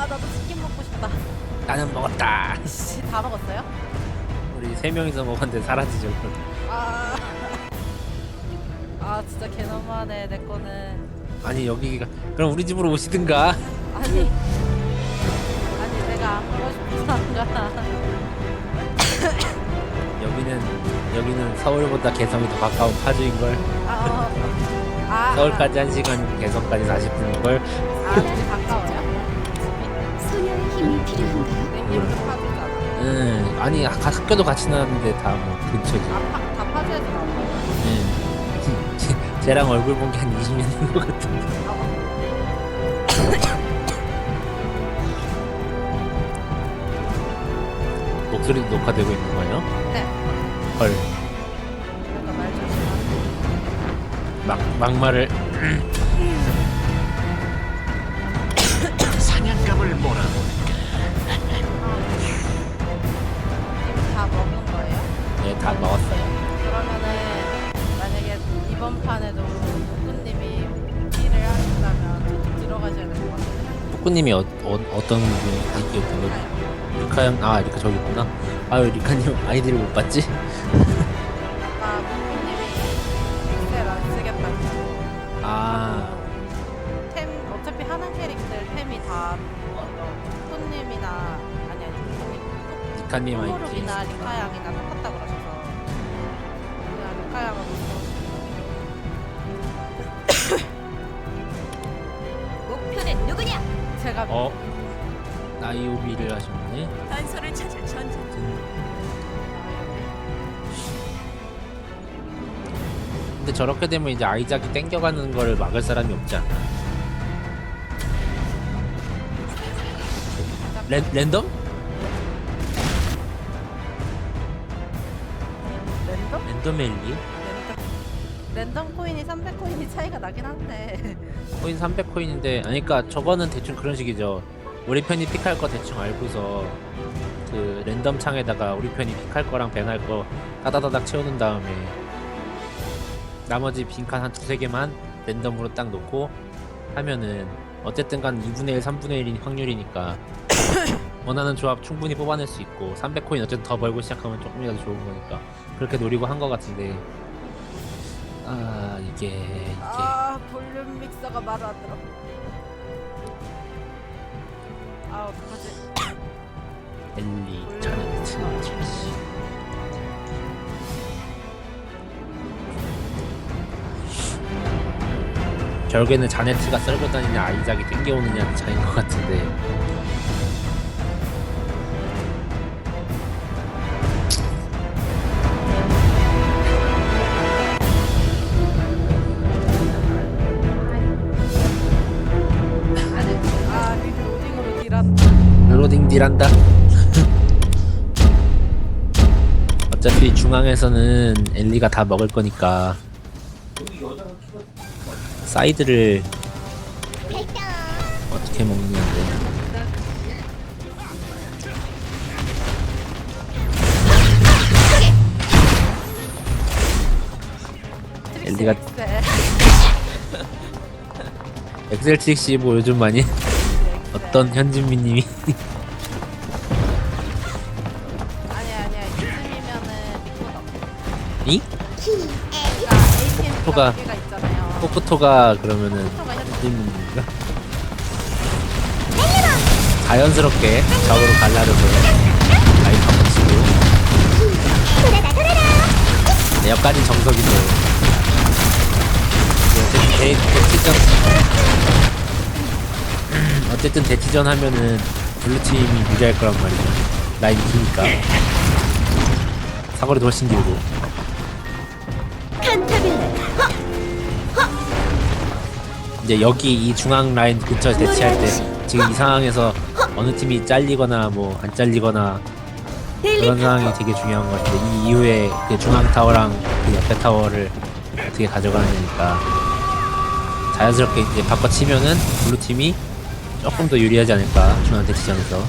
아 나도 치킨 먹고 싶다. 나는 먹었다. 씨, 다 먹었어요? 우리 세 명이서 먹었는데 사라지죠. 아. 아 진짜 개너무하네 내 거는. 아니 여기가 그럼 우리 집으로 오시든가. 아니. 아니 내가 안 먹고 싶어서 안 가. 여기는 여기는 서울보다 개성이 더 가까운 파주인 걸. 아, 어. 아, 서울까지 한 시간, 개성까지 40분인 걸. 아, 아 가까워요? 힘이 필요한가요? 파주잖아. 응. 아니 학- 학교도 같이 나왔는데 다 뭐 근처지. 아, 파, 다 나온 거야? 응. 쟤랑 얼굴 본 게 한 20년 된 것 같은데. 아, 목소리도 녹화되고 있는 거예요? 네. 헐. 그러니까 말 조심하세요. 막 막말을 예, 다 먹었어요. 그러면은 만약에 이번 판에도 목구님이 딜을 하신다면 저도 들어가셔야 될 것 같아요. 뿌꾸님이 어, 어, 어 떤 분이었던 거지? 리카 형, 아 리카 저기 있구나. 아유 리카님 아이디를 못 봤지? 아까 목구님이 엑셀 안 쓰겠다고. 아, 템 어차피 하는 캐릭터 템이 다 목구님이나 아니 아니 목구님 리카님 아이디. 호루비나 리카 양이나 어, 나이오비를 하셨네. 단서를 찾을 전쟁. 근데 저렇게 되면 이제 아이작이 땡겨가는 거를 막을 사람이 없지 않나? 랜, 랜덤? 랜덤? 랜덤 엘리? 랜덤 랜덤 코인이 300코인이 차이가 나긴 한데 코인 300코인인데 아니 그니까 저거는 대충 그런 식이죠. 우리 편이 픽할 거 대충 알고서 그 랜덤 창에다가 우리 편이 픽할 거랑 밴할 거 따다다닥 채워놓은 다음에 나머지 빈칸 한 두세 개만 랜덤으로 딱 놓고 하면은 어쨌든 간 2분의 1, 3분의 1인 확률이니까 원하는 조합 충분히 뽑아낼 수 있고 300코인 어쨌든 더 벌고 시작하면 조금이라도 좋은 거니까 그렇게 노리고 한 거 같은데. 아 이게 이게 아 볼륨 믹서가 말을 안 들어 아 어떡하지 엘리 믹서. 첼시 결국에는 자네트가 썰고 다니냐 아이작이 땡겨오느냐 차이인 것 같은데 딜한다. 어차피 중앙에서는 엘리가 다 먹을 거니까 사이드를 어떻게 먹느냐인데. 엘리가 엑셀 TX 뭐 요즘 많이 어떤 현진미님이 ATM 포토가- 포프토가 그러면은 포토가 현진 현진미님인가? 자연스럽게 좌우로 갈라져서 라인 한번 치고. 네, 여기까지 정석이죠 네, 어쨌든 대, 대치전. 음, 어쨌든 대치전 하면은 블루팀이 유리할 거란 말이죠. 라인 기니까. 사거리도 훨씬 길고 이제 여기 이 중앙 라인 근처 대치할 때 지금 이 상황에서 어느 팀이 잘리거나 뭐 안 잘리거나 그런 상황이 되게 중요한 것 같은데 이 이후에 그 중앙 타워랑 그 옆에 타워를 어떻게 가져가느냐니까 자연스럽게 이제 바꿔 치면은 블루 팀이 조금 더 유리하지 않을까 중앙 대치전에서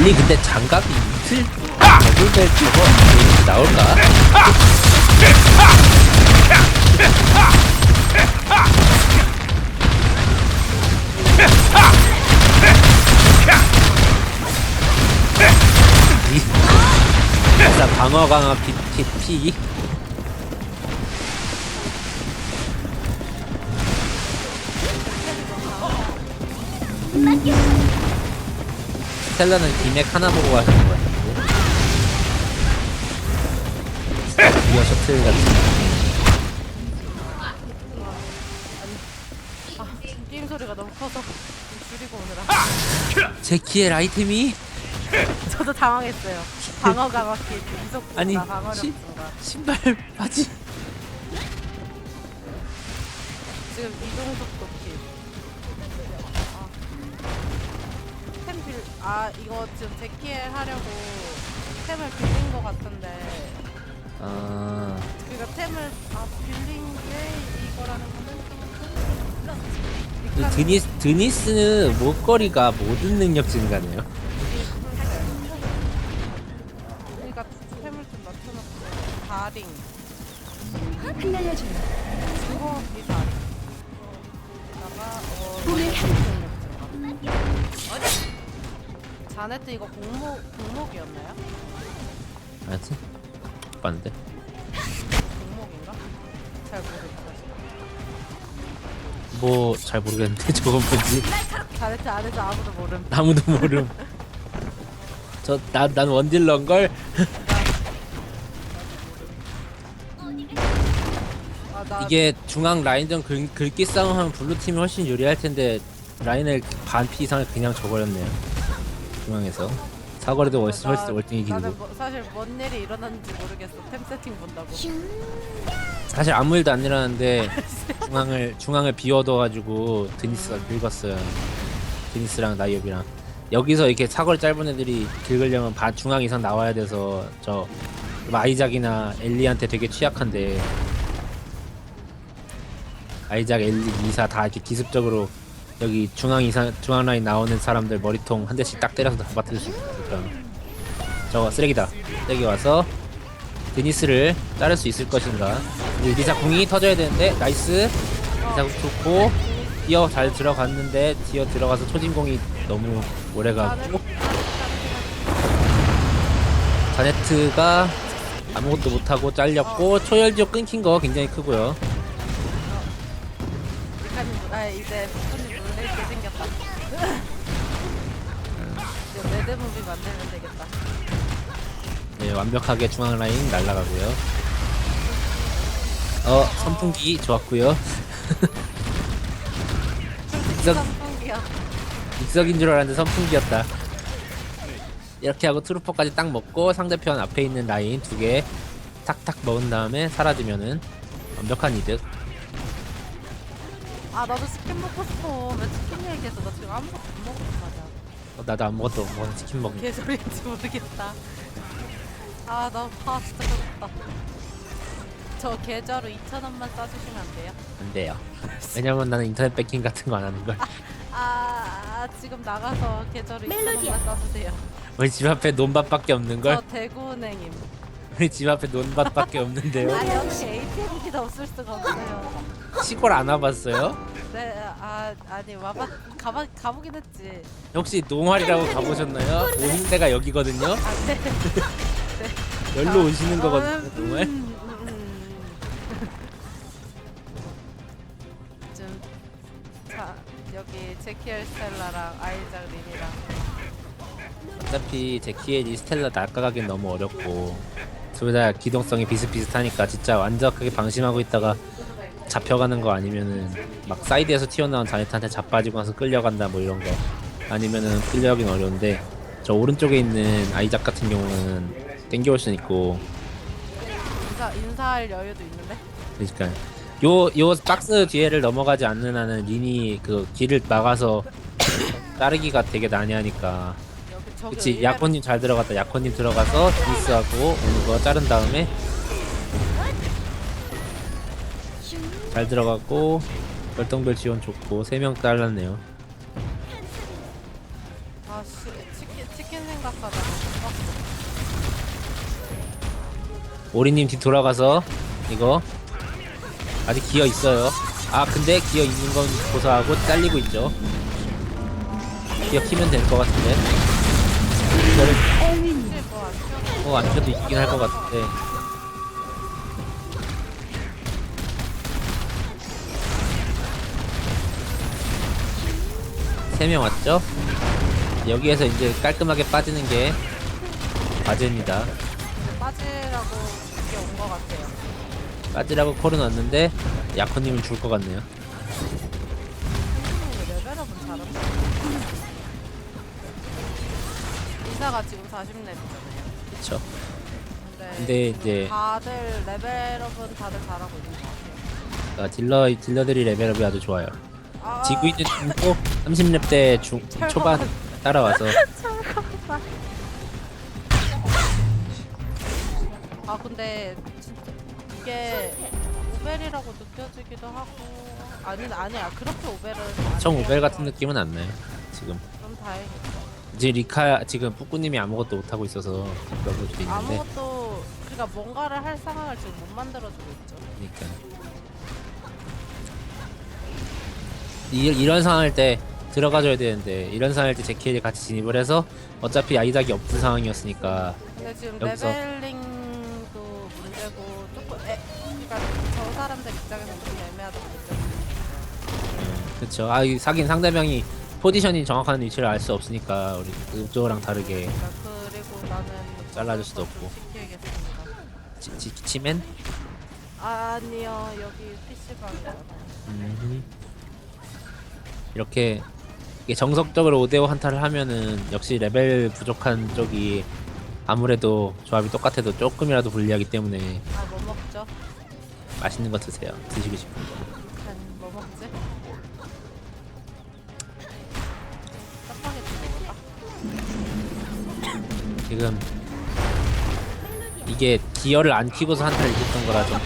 엘리 근데 장갑이 이틀 더블벨 저거 이렇게 나올까? 이- 진짜 방어 강화 PPP 스텔라는 디맥 하나 보고 가시는 거 같은데 이어 셔틀 같은 아 게임 소리가 너무 커서 좀 줄이고 오느라. 제키의 아이템이? 저도 당황했어요. 방어 강화키 이속 아니, 방어력 시- 신발 바지? 지금 이동 속도 아 이거 지금 제키엘 하려고 템을 빌린 것 같은데. 아. 그러니까 템을 아 빌린 게 이거라는 거는 그 드니스, 드니스는 목걸이가 모든 능력 증가네요. 그러니까 템을 좀 낮춰놨어 다링. 흩날려줘요. 그거 이 다링. 다가 어 증가 자네트 이거 공목 공목이었나요? 알았지? 봤는데 공목인가? 잘 모르겠어. 뭐잘 모르겠는데 저건 뭔지 자네트 안에서 아무도 모름. 아무도 모름 저난 난 원딜러인걸 아, 나 이게 중앙 라인전 긁, 긁기 싸움하면 블루 팀이 훨씬 유리할 텐데 라인을 반피 이상을 그냥 줘버렸네요 중앙에서 사거리도 나- 훨씬 월등히 길고 나는 뭐, 사실 뭔 일이 일어났는지 모르겠어. 템 세팅 본다고. 사실 아무 일도 안 일어났는데 중앙을 중앙을 비워둬가지고 드니스가 긁었어요. 드니스랑 나이업이랑 여기서 이렇게 사거리 짧은 애들이 긁으려면 반 중앙 이상 나와야 돼서 저 아이작이나 엘리한테 되게 취약한데 아이작, 엘리, 이사 다 이렇게 기습적으로 여기 중앙 이상 중앙 라인 나오는 사람들 머리통 한 대씩 딱 때려서 다 빠뜨릴 수 있으니까. 저거 쓰레기다. 쓰레기 와서 데니스를 자를 수 있을 것인가. 리사 궁이 터져야 되는데 나이스. 리사 궁 좋고 디어 잘 들어갔는데 디어 들어가서 초진공이 너무 오래가고. 자네트가 아무것도 못하고 잘렸고 초열지오 끊긴 거 굉장히 크고요. 아 이제 게 생겼다. 이제 레드 무비 만들면 되겠다. 네, 완벽하게 중앙 라인 날라가고요 어 선풍기 좋았고요 익석, 선풍기야. 익석인 줄 알았는데 선풍기였다 이렇게 하고 트루퍼까지 딱 먹고 상대편 앞에 있는 라인 두 개 탁탁 먹은 다음에 사라지면은 완벽한 이득 아 나도 치킨 먹고 싶어. 왜 치킨 얘기했어? 나 지금 아무것도 못 먹었단 말이야. 어, 나도 아무것도 못 치킨 먹은 개소리인지 모르겠다. 아, 나파 진짜 배고프다. 저 계좌로 2,000원만 써주시면 안 돼요? 안 돼요 왜냐면 나는 인터넷 뱅킹 같은 거 안 하는 걸 아, 아, 지금 나가서 계좌로 멜로디야. 2,000원만 써주세요. 우리 집 앞에 논밭밖에 없는 걸 저 대구은행임. 우리 집 앞에 논밭밖에 없는데요 아, 여기 ATM기도 없을 수가 없어요. 시골 안 와봤어요? 네, 아, 아니, 와봐, 가봐, 가보긴 했지. 혹시 농활이라고 가보셨나요? 오는 데가 여기거든요 아, 네. 열로 오시는 거거든요 음, 정말 음, 음. 좀, 자, 여기 제키엘 스텔라랑 아이작 린이랑 어차피 제키의 리스텔라 날아가긴 너무 어렵고 둘 다 기동성이 비슷비슷하니까 진짜 완벽하게 방심하고 있다가 잡혀가는 거 아니면은 막 사이드에서 튀어나온 자네트한테 자빠지고 나서 끌려간다 뭐 이런 거 아니면은 끌려가긴 어려운데 저 오른쪽에 있는 아이작 같은 경우는 땡겨올 수 있고. 인사, 인사할 여유도 있는데? 그러니까 요 요 박스 뒤에를 넘어가지 않는 한은 린이 그 길을 막아서 자르기가 되게 난해하니까. 여기 저기 그치 의외로 야코님 잘 들어갔다. 야코님 들어가서 디스하고 오는 거 자른 다음에 잘 들어갔고 별똥별 지원 좋고 3명 잘랐네요 아, 씨, 치킨 치킨, 생각하다가 어, 오리님 뒤 돌아가서 이거 아직 기어 있어요. 아 근데 기어 있는 건 고사하고 잘리고 있죠. 기어 키면 될 것 같은데. 기어를 혹시 뭐안 튀어나와? 어안 켜도 있긴 할 것 같은데. 세 명 왔죠? 여기에서 이제 깔끔하게 빠지는 게 과제입니다. 빠지라고 이게 온 것 같아요. 빠지라고 콜은 왔는데 야코님은 죽을 것 같네요. 선생님이 레벨업은 잘한다. 이사가 지금 40렙이잖아요. 그쵸? 근데, 근데 이제 다들 레벨업은 다들 잘하고 있는 것 같아요. 아, 딜러 딜러들이 레벨업이 아주 좋아요. 아, 지구 있는 팀도 30렙 때 중, 초반 따라와서 아 근데 진짜 이게 오벨이라고 느껴지기도 하고 아니 아니야 그렇게 오벨은 청 오벨 같은 느낌은 안 나요. 지금 좀 다행이다. 이제 리카 지금 뿌꾸님이 아무것도 못 하고 있어서 그럴 수도 있는데 아무것도 그러니까 뭔가를 할 상황을 지금 못 만들어주고 있죠. 그러니까 이, 이런 상황일 때 들어가줘야 되는데 이런 상황일 때 제키엘이 같이 진입을 해서 어차피 아이작이 없는 상황이었으니까 근데 지금 여기서. 레벨링도 문제고 조금 애, 그러니까 저 사람들 입장에서 좀 음, 그쵸 아 이- 사긴 상대방이 포지션이 정확한 위치를 알 수 없으니까 우리 그쪽이랑 다르게 그러니까 그리고 나는 잘라줄 수도 좀 없고. 시키겠습니다. 치, 치, 치맨? 아니요 여기 PC방이요. 음. 이렇게 이게 정석적으로 5대5 한타를 하면은 역시 레벨 부족한 쪽이 아무래도 조합이 똑같아도 조금이라도 불리하기 때문에 아 뭐 먹죠? 맛있는 거 드세요. 드시고 싶은 거. 아니 뭐 먹지? 짜파게티 먹을까? 지금 이게 기어를 안 키고서 한타를 이겼던 거라 좀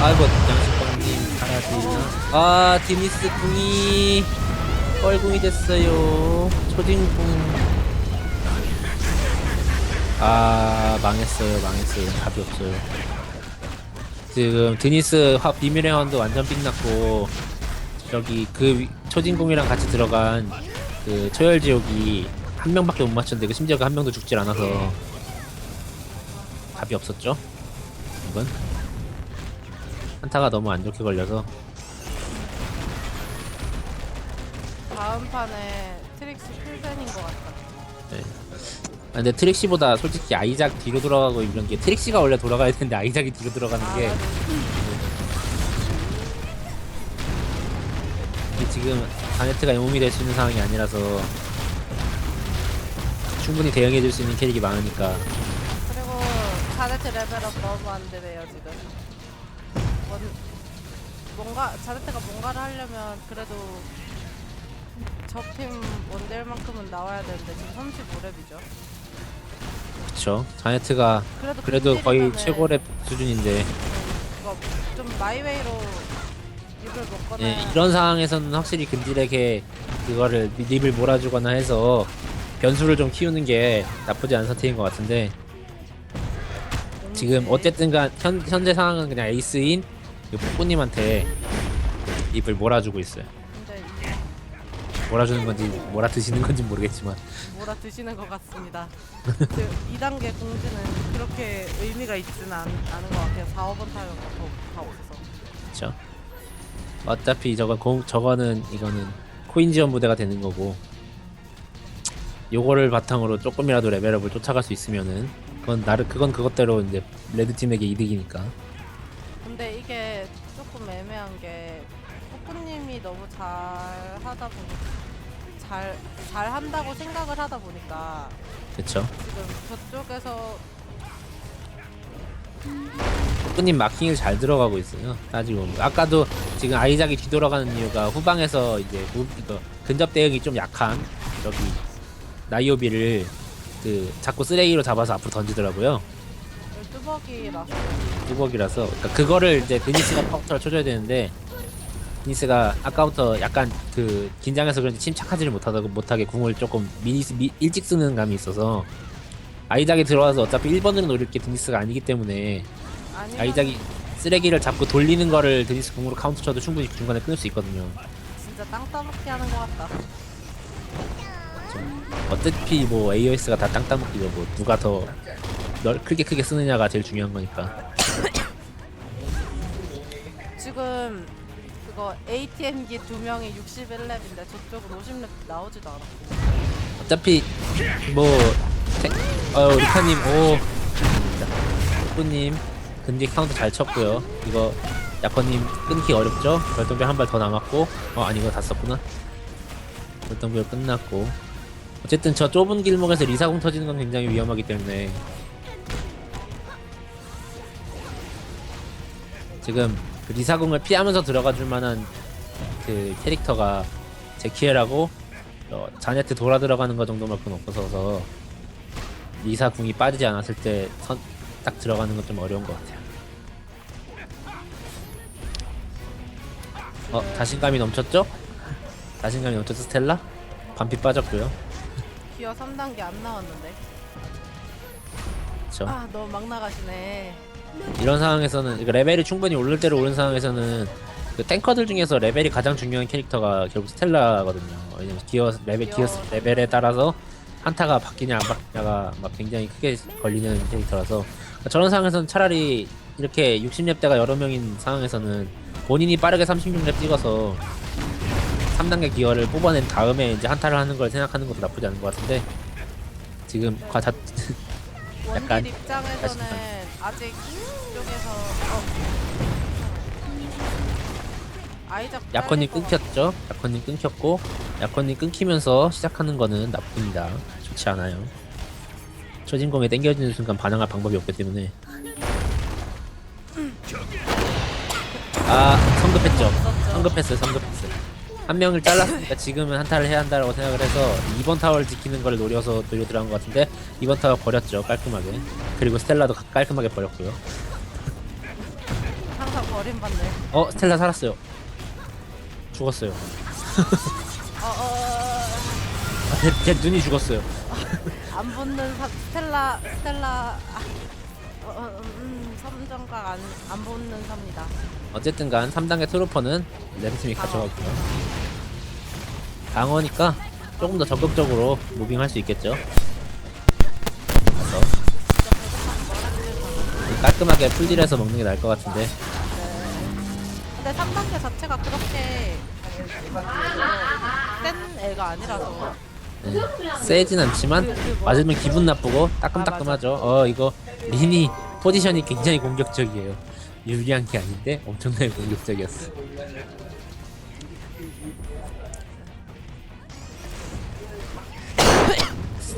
아이고 사라지나 아 디니스 궁이 뻘궁이 됐어요. 초딩궁. 아 망했어요 망했어요. 답이 없어요. 지금 드니스 화 비밀의 화원도 완전 삥났고 저기 그 위- 초진공이랑 같이 들어간 그 초열지옥이 한 명밖에 못 맞췄는데 그 심지어 그 한 명도 죽질 않아서. 답이 없었죠? 이건 한타가 너무 안 좋게 걸려서. 다음 판에 트릭스 풀벤인 것 같다. 아, 근데 트릭시보다 솔직히 아이작 뒤로 돌아가고 이런 게 트릭시가 원래 돌아가야 되는데 아이작이 뒤로 들어가는 아, 게. 나도 이게 지금 자네트가 영웅이 될 수 있는 상황이 아니라서 충분히 대응해 줄 수 있는 캐릭이 많으니까. 그리고 자네트 레벨업 너무 안 되네요 지금. 뭔, 뭔가 자네트가 뭔가를 하려면 그래도 적팀 원딜만큼은 나와야 되는데 지금 35렙이죠. 그쵸. 자네트가 그래도 그래도 거의 근딜이면은 최고 랩 수준인데. 이거 좀 마이웨이로 입을 먹거나 예, 이런 상황에서는 확실히 근딜에게 그거를 립을 몰아주거나 해서 변수를 좀 키우는 게 나쁘지 않은 선택인 것 같은데. 지금 어쨌든간 현, 현재 상황은 그냥 에이스인 그 폭구님한테 입을 몰아주고 있어요. 근데 이- 몰아주는 건지 몰아 드시는 건지 모르겠지만 몰아 드시는 것 같습니다. 그 2단계 공지는 그렇게 의미가 있지는 않, 않은 것 같아요. 4, 5번 타격가 더, 다 없어서. 그렇죠. 어차피 저거 공, 저거는 이거는 코인 지원 부대가 되는 거고 요거를 바탕으로 조금이라도 레벨업을 쫓아갈 수 있으면은 그건 나를 그건 그것대로 이제 레드 팀에게 이득이니까 근데 이게 조금 애매한 게 폭구님이 너무 잘 하다 보니 잘, 잘 한다고 생각을 하다 보니까 그렇죠. 지금 저쪽에서 님 마킹을 잘 들어가고 있어요. 따지고 보면. 아까도 지금 아이작이 뒤돌아가는 이유가 후방에서 이제 무, 이거 근접 대응이 좀 약한 저기 나이오비를 그 자꾸 쓰레기로 잡아서 앞으로 던지더라고요. 뚜벅이라서 뚜벅이라서 그러니까 그거를 이제 드니스가 파워를 쳐줘야 되는데 디니스가 아까부터 약간 그 긴장해서 그런지 침착하지를 못하다 못하게 궁을 조금 미리 쓰- 미, 일찍 쓰는 감이 있어서 아이작이 들어와서 어차피 1번으로 노릴 게 드니스가 아니기 때문에 아니면 아이작이 쓰레기를 잡고 돌리는 거를 드니스 궁으로 카운터 쳐도 충분히 중간에 끊을 수 있거든요. 진짜 땅 따먹기 하는 것 같다. 어차피 뭐 AOS가 다 땅따먹기죠. 뭐 누가 더널 크게 크게 쓰느냐가 제일 중요한 거니까. 지금 그거 ATM기 두 명이 61렙인데 저쪽은 50렙 나오지도 않았고. 어차피 뭐 태- 어 리카님 오 뿌님 근디 카운트 잘 쳤고요. 이거 야커님 끊기 어렵죠? 별똥별 한 발 더 남았고 어 아니 이거 다 썼구나. 별똥별 끝났고 어쨌든 저 좁은 길목에서 리사공 터지는 건 굉장히 위험하기 때문에 지금 그 리사공을 피하면서 들어가 줄 만한 그 캐릭터가 제키엘하고 어, 자네트 돌아 들어가는 거 정도만큼 없어서 리사 궁이 빠지지 않았을 때 딱 들어가는 건 좀 어려운 것 같아요. 어 자신감이 넘쳤죠? 자신감이 넘쳤죠 스텔라? 반피 빠졌고요. 기어 3단계 안 나왔는데. 그렇죠. 아, 너무 막 나가시네. 이런 상황에서는 그러니까 레벨이 충분히 오를 대로 오른 상황에서는 그 탱커들 중에서 레벨이 가장 중요한 캐릭터가 결국 스텔라거든요. 왜냐면 기어 레벨 기어. 레벨에 따라서 한타가 바뀌냐 안 바뀌냐가 막 굉장히 크게 걸리는 캐릭터라서 그러니까 저런 상황에서는 차라리 이렇게 60렙대가 여러 명인 상황에서는 본인이 빠르게 36렙 찍어서 3단계 기어를 뽑아낸 다음에 이제 한타를 하는 걸 생각하는 것도 나쁘지 않은 것 같은데 지금 과 자, 원딜 약간 입장에서는 아직 이쪽에서 어. 아이작 것 끊겼죠? 야컨님 끊겼고 야컨님 끊기면서 시작하는 거는 나쁩니다. 좋지 않아요. 초진공에 땡겨지는 순간 반항할 방법이 없기 때문에 아 성급했죠. 성급했어요. 성급했어요. 한 명을 잘랐으니까 지금은 한타를 해야 한다고 생각을 해서 2번 타워를 지키는 걸 노려서 노려 들어간 것 같은데 2번 타워 버렸죠. 깔끔하게. 그리고 스텔라도 가- 깔끔하게 버렸고요. 항상 버림받네. 어 스텔라 살았어요. 죽었어요. 어, 어, 어, 아, 제, 제 눈이 죽었어요. 어. 안 붙는 사, 스텔라 스텔라 아, 어, 어, 음, 섬정각 안, 안 붙는 삽니다. 어쨌든간 3단계 트루퍼는 레드팀이 강화. 가져가고요. 강어니까 조금 더 적극적으로 무빙할 수 있겠죠. 그래서 깔끔하게 풀딜해서 먹는 게 나을 것 같은데 근데 3단계 자체가 그렇게 센 애가 아니라서 네. 세진 않지만 맞으면 기분 나쁘고 따끔따끔하죠. 어 이거 린이 포지션이 굉장히 공격적이에요. 유리한 게 아닌데 엄청나게 공격적이었어.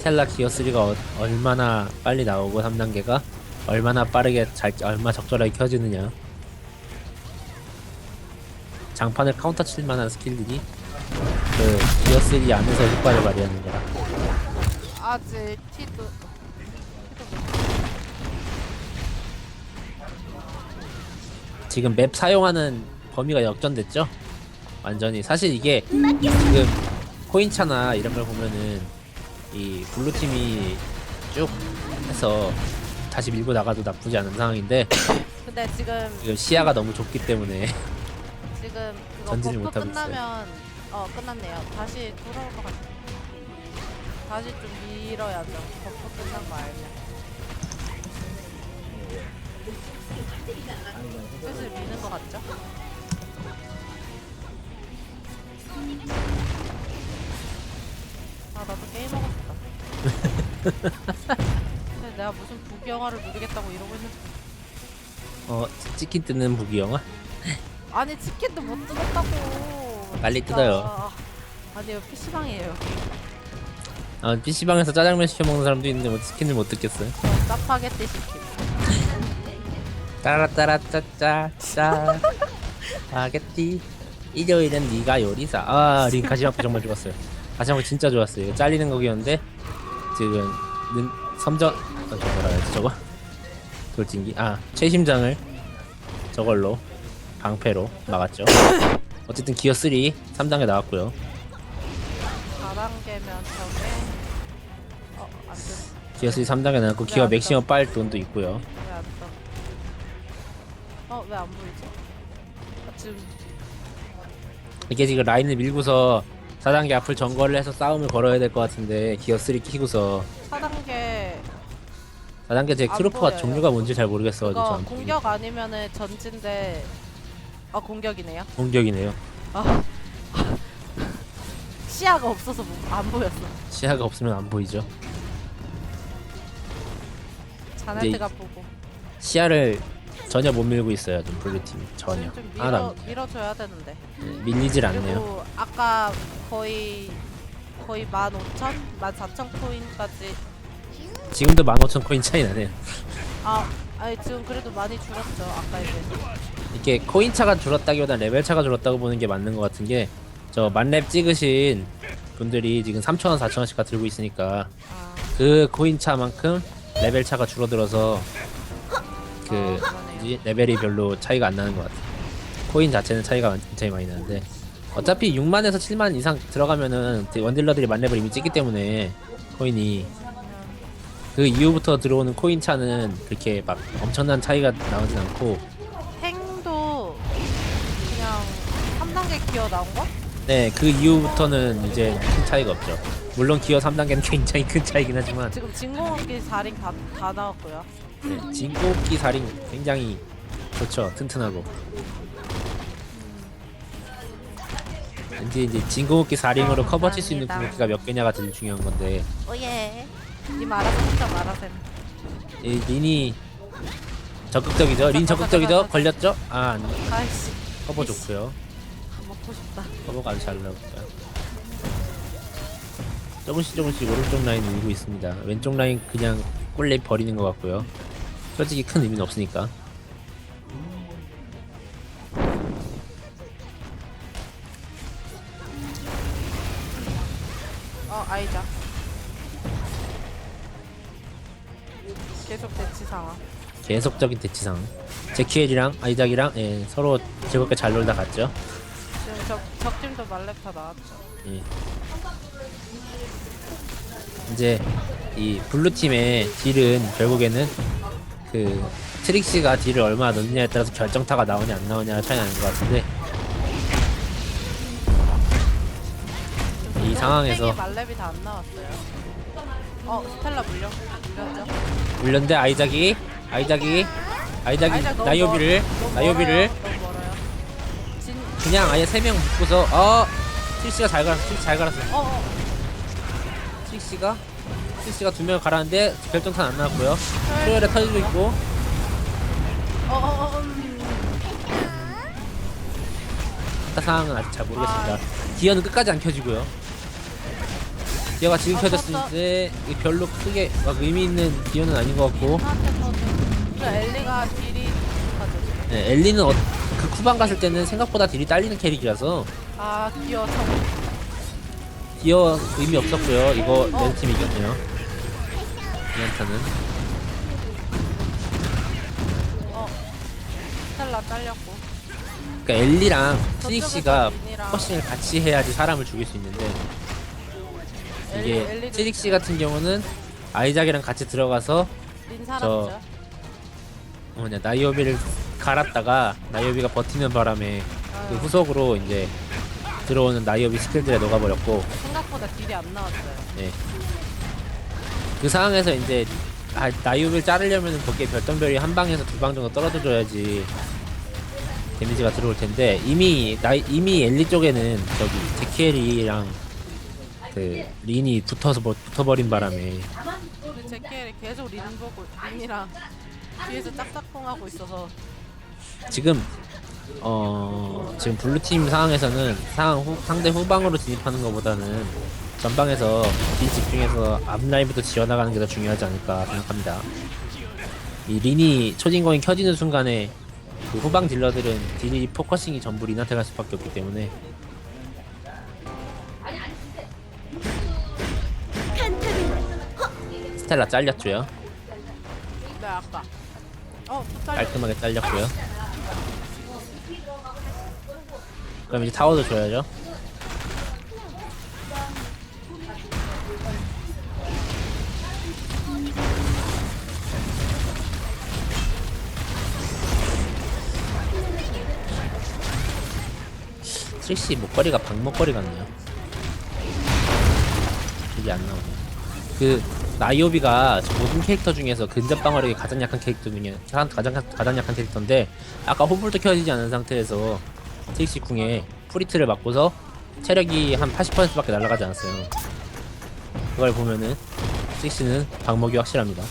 스텔라 기어 3가 어, 얼마나 빨리 나오고 3단계가 얼마나 빠르게 잘 얼마 적절하게 켜지느냐. 장판을 카운터 칠 만한 스킬들이 그 기어 3 안에서 효과를 발휘하는 거라. 아직 티도 티도 지금 맵 사용하는 범위가 역전됐죠? 완전히 사실 이게 지금 코인차나 이런 걸 보면은 이 블루 팀이 쭉 해서 다시 밀고 나가도 나쁘지 않은 상황인데 근데 지금 지금 시야가 너무 좁기 때문에 지금 그거 버프 못하고 있어요. 끝나면 어 끝났네요. 다시 돌아올 것 같아. 다시 좀 밀어야죠. 버프 끝난 거 알면. 슬슬 미는 것 같죠? 아 나도 게임하고 싶다. 근데 내가 무슨 부경화를 누리겠다고 이러고 있는 어 치킨 뜯는 부기 영화? 아니 치킨도 못 뜯었다고. 빨리 진짜. 뜯어요. 아니요 PC방이에요. 아 PC방에서 짜장면 시켜 먹는 사람도 있는데 뭐 치킨을 못 뜯겠어요? 저 짜파게티 치킨. 따라따라 짜짜짜. 바게티 일요일은 네가 요리사. 아린 가시마프 정말 좋았어요. 가시마프 진짜 좋았어요. 이거 잘리는 거기였는데 지금 는 섬전 어, 저 뭐라 해야지 저거 돌진기 아 최심장을 저걸로 방패로 막았죠 어쨌든 기어 3 3단계 나왔고요 4단계면 저게 어, 안 돼. 기어 3 3단계 나왔고 기어 맥시멈 빨 돈도 있고요 왜안 떠? 어, 왜 안 보이지? 아, 지금 이게 지금 라인을 밀고서 4단계 앞을 점거를 해서 싸움을 걸어야 될 것 같은데 기어 3 키고서. 4단계 4단계 제 안 트루퍼가 보여요. 종류가 뭔지 잘 모르겠어가지고 그거 저는 공격 아니면은 전진데 아 공격이네요. 공격이네요. 아. 시야가 없어서 못- 안 보였어. 시야가 없으면 안 보이죠. 자네트가 보고. 시야를 전혀 못 밀고 있어요 좀 블루팀. 전혀. 좀 밀어 밀어줘야 되는데. 안 밀- 밀리질 않네요. 그리고 아까 거의 거의 15,000, 14,000 코인까지. 지금도 15,000 코인 차이 나네요. 아 아니 지금 그래도 많이 줄었죠 아까에 비해서. 이게 코인 차가 줄었다기보다 레벨 차가 줄었다고 보는 게 맞는 것 같은 게 저 만렙 찍으신 분들이 지금 3,000원, 4,000원씩 들고 있으니까 아, 그 코인 차만큼 레벨 차가 줄어들어서 그. 뭐지? 레벨이 별로 차이가 안 나는 것 같아요. 코인 자체는 차이가 굉장히 많이 나는데 어차피 6만에서 7만 이상 들어가면은 원딜러들이 만렙을 이미 찍기 때문에 코인이 그 이후부터 들어오는 코인 차는 그렇게 막 엄청난 차이가 나오진 않고 행도 그냥 3단계 기어 나온 거? 네 그 이후부터는 이제 큰 차이가 없죠. 물론 기어 3단계는 굉장히 큰 차이긴 하지만 지금 진공호기 4링 다, 다 나왔고요. 네, 진공기 살인 굉장히 좋죠 튼튼하고. 왠지 이제 진공기 살인으로 커버 칠 수 있는. 궁극기가 몇 개냐가 제일 중요한 건데. 오예. 님 알아서 혼자 말하셈. 이 린이 적극적이죠? 린 적극적이죠? 걸렸죠? 아 아니, 아이씨. 커버 좋고요. 먹고 싶다. 커버가 아주 잘 나오고요 조금씩 조금씩 오른쪽 라인 밀고 있습니다. 왼쪽 라인 그냥 꼴레 버리는 것 같고요 솔직히 큰 의미는 없으니까 어 아이자. 계속 대치 상황. 계속적인 대치상 제키엘이랑 아이작이랑 예, 서로 즐겁게 잘 놀다 갔죠 지금 적 적팀도 말렙 다 나왔죠. 예. 이제 이 블루팀의 딜은 결국에는 그 트릭시가 딜을 얼마나 넣느냐에 따라서 결정타가 나오냐 안 나오냐가 차이 나는 것 같은데 이 상황에서 이 말렙이 다 안 나왔어요. 어 스텔라 물려 물렸죠. 물렸는데 아이작이 아이작이 아이작이 아이작 너무 나이오비를 멀- 너무 나이오비를 멀어요. 너무 멀어요. 진 그냥 아예 세 명 묶고서 어 트릭시가 잘 갈았어 트릭시 잘 갈았어 어, 어. 트릭시가 트릭시가 두명 갈았는데 결정탄 안 나왔고요 트로엘에 터지고 있고 어, 어, 어, 음. 타 상황은 아직 잘 모르겠습니다. 기어는 끝까지 안 켜지고요. 기어가 지금 아, 이게 별로 크게 막 의미 있는 기어는 아닌 것 같고 터져. 그 엘리가 딜이 가죠. 네, 엘리는 어, 그 쿠방 갔을 때는 생각보다 딜이 딸리는 캐릭이라서 아 기어 참. 기어 의미 없었고요. 이거 어. 레드팀 이겼네요. 이한타는 어. 스텔라 잘렸고. 그러니까 엘리랑 트릭시가 퍼싱을 같이 해야지 사람을 죽일 수 있는데 엘리, 이게 엘리도 트릭시 같은 경우는 아이작이랑 같이 들어가서 린. 뭐냐 나이오비를 갈았다가 나이오비가 버티는 바람에 그 아유, 후속으로 이제 들어오는 나이오비 스킬들에 녹아버렸고 생각보다 딜이 안 나왔어요. 예. 그 상황에서 이제 아, 나이오비를 자르려면 거기에 별똥별이 한 방에서 두 방 정도 떨어져줘야지 데미지가 들어올 텐데 이미 나이 이미 엘리 쪽에는 저기 제키엘이랑 그 린이 붙어서 버- 붙어버린 바람에. 제키엘이 계속 린 보고 린이랑 뒤에서 짝짝꿍하고 있어서. 지금 어 지금 블루 팀 상황에서는 상황 후, 상대 후방으로 진입하는 것보다는 전방에서 딜 집중해서 앞라인부터 지어나가는 게 더 중요하지 않을까 생각합니다. 이 린이 초진공이 켜지는 순간에 그 후방 딜러들은 딜이 포커싱이 전부 린한테 갈 수밖에 없기 때문에 스텔라 잘렸죠요. 네 아까 어 또 잘렸. 깔끔하게 잘렸고요. 그럼 이제 타워도 줘야죠. 트릭시 목걸이가 박목걸이 같네요. 이게 안 나오네. 그 나이오비가 저 모든 캐릭터 중에서 근접 방어력이 가장 약한 캐릭터 중에 가장 가장 가장 약한 캐릭터인데 아까 호불도 켜지지 않은 상태에서 트릭시 궁에 프리트를 맞고서 체력이 한 80%밖에 날아가지 않았어요. 그걸 보면은 트릭시는 방목이 확실합니다.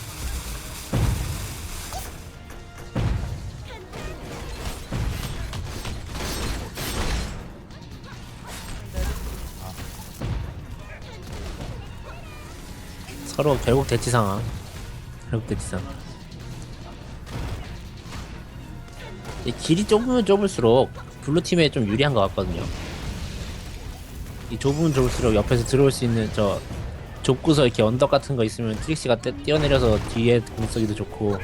서로 결국 대치 상황. 결국 대치 상황. 이 길이 좁으면 좁을수록 블루 팀에 좀 유리한 것 같거든요. 이 좁으면 좁을수록 옆에서 들어올 수 있는 저 좁고서 이렇게 언덕 같은 거 있으면 트릭시가 떼- 뛰어내려서 뒤에 공쓰기도 좋고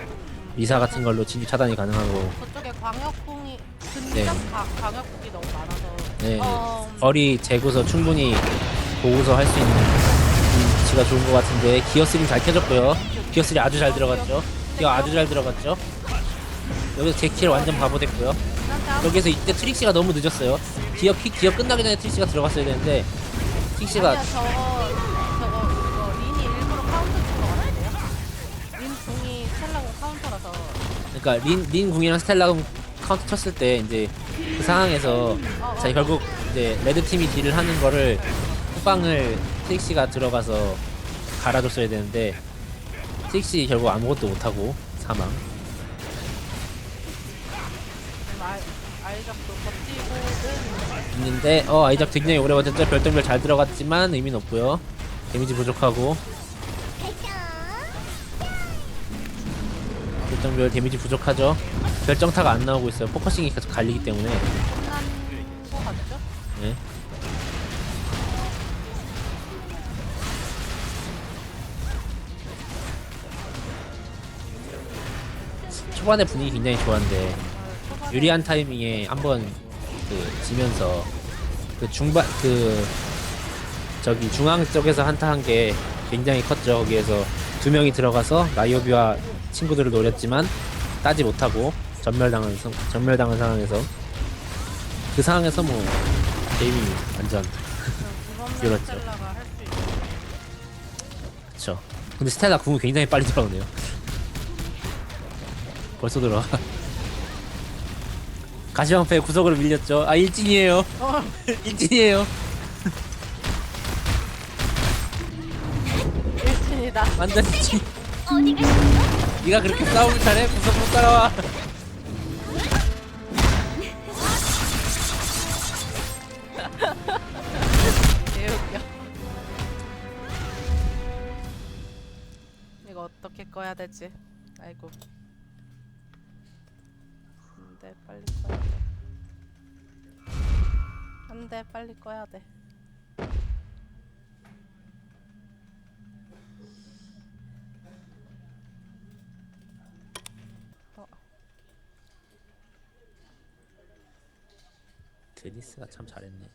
리사 같은 걸로 진입 차단이 가능하고 저쪽에 광역궁이 근접 네. 가- 광역궁이 너무 많아서 네 어, 거리 재고서 충분히 보고서 할 수 있는 위치가 좋은 것 같은데 기어 3잘 켜졌고요. 기어 3 아주 잘 들어갔죠. 기어 아주 잘 들어갔죠. 여기서 제키를 완전 바보 됐고요. 난데 여기서 이때 트릭시가 너무 늦었어요. 기어 키 기어 끝나기 전에 트릭시가 들어갔어야 되는데 트릭시가 아니야 저거 저거 이거 린이 일부러 카운터 친거 같은데요? 린 궁이 스텔라고 카운터라서 그러니까 린, 린 궁이랑 스텔라 궁 카운트 쳤을 때 이제 그 상황에서 어, 자 어, 결국 이제 레드 팀이 딜을 하는 거를 후방을 트릭시가 들어가서 갈아줬어야 되는데 트릭시 결국 아무것도 못하고 사망. 아, 버티고는 있는데 어 아이작 굉장히 오래 버텼죠. 별똥별 잘 들어갔지만 의미는 없고요. 데미지 부족하고 별똥별 데미지 부족하죠. 별정타가 안 나오고 있어요. 포커싱이 계속 갈리기 때문에. 끝난 거 같죠? 네. 초반에 분위기 굉장히 좋았는데 유리한 타이밍에 한번 그 지면서 그 중반 그 저기 중앙 쪽에서 한타 한 게 굉장히 컸죠. 거기에서 두 명이 들어가서 나이오비와 친구들을 노렸지만 따지 못하고 전멸당한 상- 전멸당한 상황에서 그 상황에서 뭐 게임이 완전 이번 그렇죠. 근데 스텔라 궁이 굉장히 빨리 들어오네요. 벌써 들어와. 가시방패 구석으로 밀렸죠. 아 일진이에요. 어, 일진이에요. 일진이다 완전 일진. 네가 그렇게 싸우면 잘해. 구석으로 따라와. 개웃겨 이거 어떻게 꺼야 되지? 아이고 안 돼. 빨리 꺼야 돼. 안 돼 빨리 꺼야 돼. 드니스가 참 잘했네.